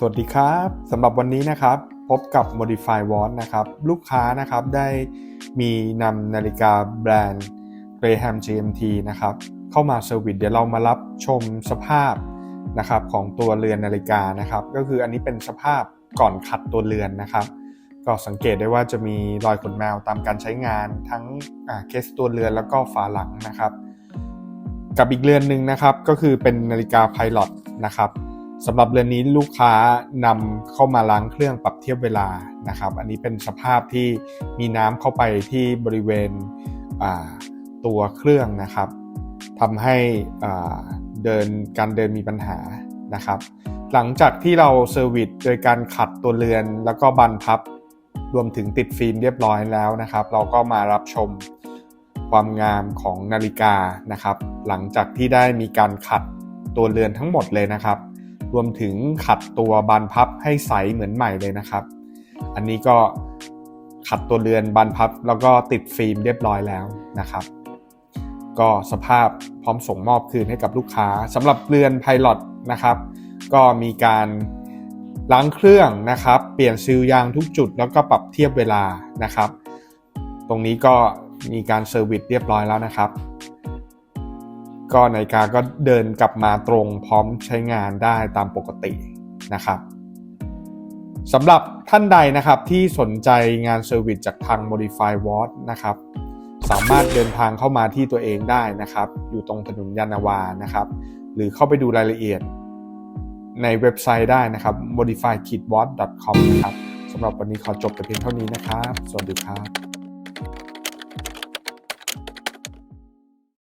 สวัสดีครับสำหรับวันนี้นะครับพบกับ Modify Watch นะครับลูกค้านะครับได้มีนำนาฬิกาแบรนด์ Graham GMT นะครับเข้ามาเซอร์วิสเดี๋ยวเรามารับชมสภาพนะครับของตัวเรือนนาฬิกานะครับก็คืออันนี้เป็นสภาพก่อนขัดตัวเรือนนะครับ ก็สังเกตได้ว่าจะมีรอยขนแมวตามการใช้งานทั้งเคสตัวเรือนแล้วก็ฝาหลังนะครับ กับอีกเรือนหนึ่งนะครับก็คือเป็นนาฬิกา Pilot นะครับ สำหรับเรือนนี้ลูกค้านำเข้ามาล้างเครื่องปรับเทียบเวลานะครับ อันนี้เป็นสภาพที่มีน้ำเข้าไปที่บริเวณตัวเครื่องนะครับทำให้เดินการเดินมีปัญหานะครับ หลังจากที่เราเซอร์วิสโดยการขัดตัวเรือนแล้วก็บันพับรวมถึงติดฟิล์มเรียบร้อยแล้วนะครับ เราก็มารับชมความงามของนาฬิกานะครับ หลังจากที่ได้มีการขัดตัวเรือนทั้งหมดเลยนะครับ รวมถึงขัดตัวบานพับให้ใสเหมือนใหม่เลยนะครับ อันนี้ก็ขัดตัวเรือนบานพับ แล้วก็ติดฟิล์มเรียบร้อยแล้วนะครับ ก็สภาพพร้อมส่งมอบคืนให้กับลูกค้าสำหรับเรือนไพลอตนะครับ ก็มีการล้างเครื่องนะครับ เปลี่ยนซีลยางทุกจุด แล้วก็ปรับเทียบเวลานะครับ ตรงนี้ก็มีการเซอร์วิสเรียบร้อยแล้วนะครับ ก็นาฬิกาก็เดินกลับมาตรงพร้อมใช้งานได้ตามปกตินะครับสำหรับท่านใดนะครับที่สนใจงานเซอร์วิสจากทาง Modify Watch นะครับสามารถเดินทางเข้ามาที่ตัวเองได้นะครับ อยู่ตรงถนนยานาวานะครับ หรือเข้าไปดูรายละเอียดในเว็บไซต์ได้นะครับ modify-watch.com นะครับสำหรับวันนี้ขอจบแต่เพียงเท่านี้นะครับ สวัสดีครับ